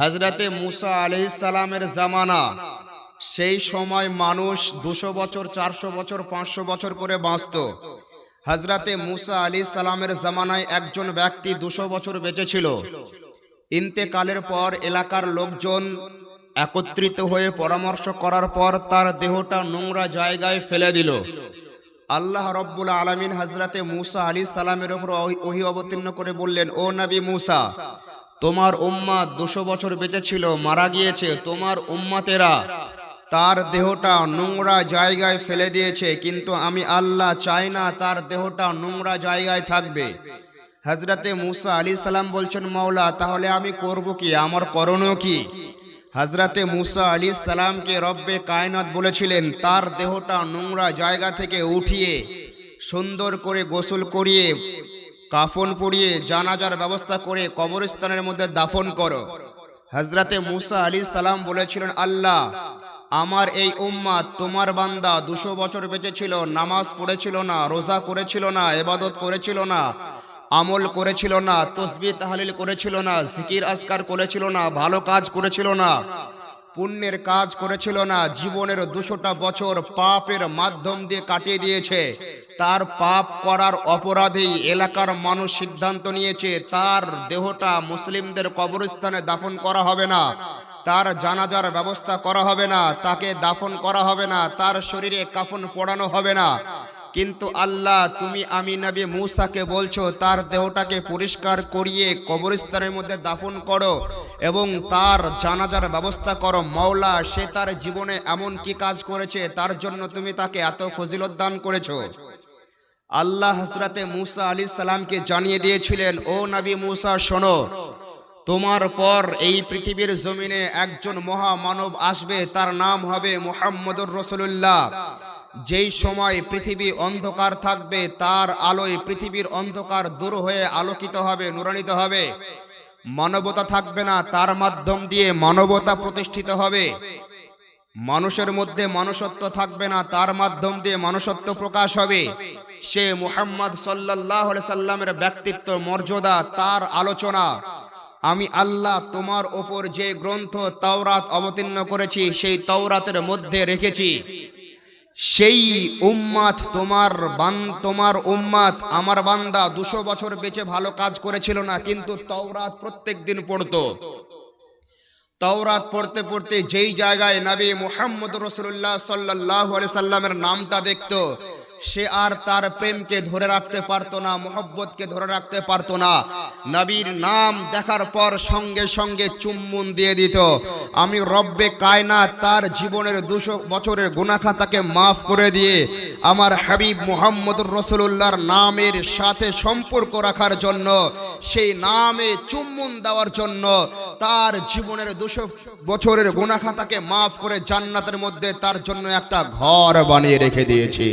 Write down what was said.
হজরতে মুসা আলহিসালামের জামানা, সেই সময় মানুষ দুশো বছর, চারশো বছর, পাঁচশো বছর করে বাঁচত। হজরতে মুসা আলী সালামের জামানায় একজন ব্যক্তি দুশো বছর বেঁচে ছিল। ইন্তেকালের পর এলাকার লোকজন একত্রিত হয়ে পরামর্শ করার পর তার দেহটা নোংরা জায়গায় ফেলে দিল। আল্লাহ রব্বুল আলমিন হজরতে মুসা আলী সালামের ওপর ওহি অবতীর্ণ করে বললেন, ও নবী মুসা তোমার উম্মা দুশো বছর বেঁচে ছিল, মারা গিয়েছে। তোমার উম্মাতেরা তার দেহটা নোংরা জায়গায় ফেলে দিয়েছে, কিন্তু আমি আল্লাহ চাই না তার দেহটা নোংরা জায়গায় থাকবে। হজরতে মুসা আলী সালাম বলছেন, মাওলা, তাহলে আমি করব কি? আমার করণীয় কি? হজরতে মুসা আলী সালামকে রব্বে কায়নাত বলেছিলেন, তার দেহটা নোংরা জায়গা থেকে উঠিয়ে সুন্দর করে গোসল করিয়ে কাফন পরিয়ে জানাজার ব্যবস্থা করে কবরস্থানের মধ্যে দাফন করো। হজরতে মুসা আলী সালাম বলেছিলেন, আল্লাহ, আমার এই উম্মা তোমার বান্দা দুশো বছর বেঁচে ছিল, নামাজ পড়েছিল না, রোজা করেছিল না এবাদত করেছিল না, আমল করেছিল না তসবি তাহলিল করেছিল না, জিকির আসকার করেছিল না, ভালো কাজ করেছিল না পুণ্যের কাজ করেছিল না, জীবনের দুশোটা বছর পাপের মাধ্যম দিয়ে কাটিয়ে দিয়েছে। তার পাপ করার অপরাধেই এলাকার মানুষ সিদ্ধান্ত নিয়েছে, তার দেহটা মুসলিমদের কবরস্থানে দাফন করা হবে না, তার জানাজার ব্যবস্থা করা হবে না, তাকে দাফন করা হবে না, তার শরীরে কাফন পড়ানো হবে না। কিন্তু আল্লাহ, তুমি আমি নবী মূসাকে বলছো, তার দেহটাকে পরিষ্কার করিয়ে কবরস্থানের মধ্যে দাফন করো এবং তার জানাজার ব্যবস্থা করো। মাওলা, সে তার জীবনে এমন কি কাজ করেছে, তার জন্য তুমি তাকে এত ফজিলত দান করেছ? আল্লাহ হজরতে মুসা আলী সালামকে জানিয়ে দিয়েছিলেন, ও নবী মুসা, শোনো, তোমার পর এই পৃথিবীর জমিনে একজন মহামানব আসবে, তার নাম হবে মুহাম্মদুর রসুল্লাহ যেই সময় পৃথিবী অন্ধকার থাকবে, তার আলোয় পৃথিবীর অন্ধকার দূর হয়ে আলোকিত হবে নুরানিত হবে। মানবতা থাকবে না, তার মাধ্যম দিয়ে মানবতা প্রতিষ্ঠিত হবে। মানুষের মধ্যে মানুষত্ব থাকবে না, তার মাধ্যম দিয়ে মানুষত্ব প্রকাশ হবে। সে মুহাম্মদ সাল্লাহ সাল্লামের ব্যক্তিত্ব, মর্যাদা, তার আলোচনা। আমি আল্লাহ তোমার ওপর যে গ্রন্থ তাওরাত অবতীর্ণ করেছি, সেই তাওরাতের মধ্যে রেখেছি। সেই উম্মাত তোমার বান, তোমার উম্মাত আমার বান্দা দুশো বছর বেঁচে ভালো কাজ করেছিল না, কিন্তু তওরাত প্রত্যেক দিন পড়তো। তওরাত পড়তে পড়তে যেই জায়গায় নবী মুহাম্মদ রসুল্লাহ সাল্লাহ সাল্লামের নামটা দেখতো সে আর তার প্রেমকে ধরে রাখতে পারতো না, মোহব্বতকে ধরে রাখতে পারতো না। নবীর নাম দেখার পর সঙ্গে সঙ্গে চুম্বন দিয়ে দিত। আমি রব্বে কায়না তার জীবনের দুশো বছরের গুনাখাতাকে মাফ করে দিয়ে আমার হাবিব মোহাম্মদুর রসুল্লাহর নামের সাথে সম্পর্ক রাখার জন্য, সেই নামে চুম্বন দেওয়ার জন্য তার জীবনের দুশো বছরের গুনাখাতাকে মাফ করে জান্নাতের মধ্যে তার জন্য একটা ঘর বানিয়ে রেখে দিয়েছি।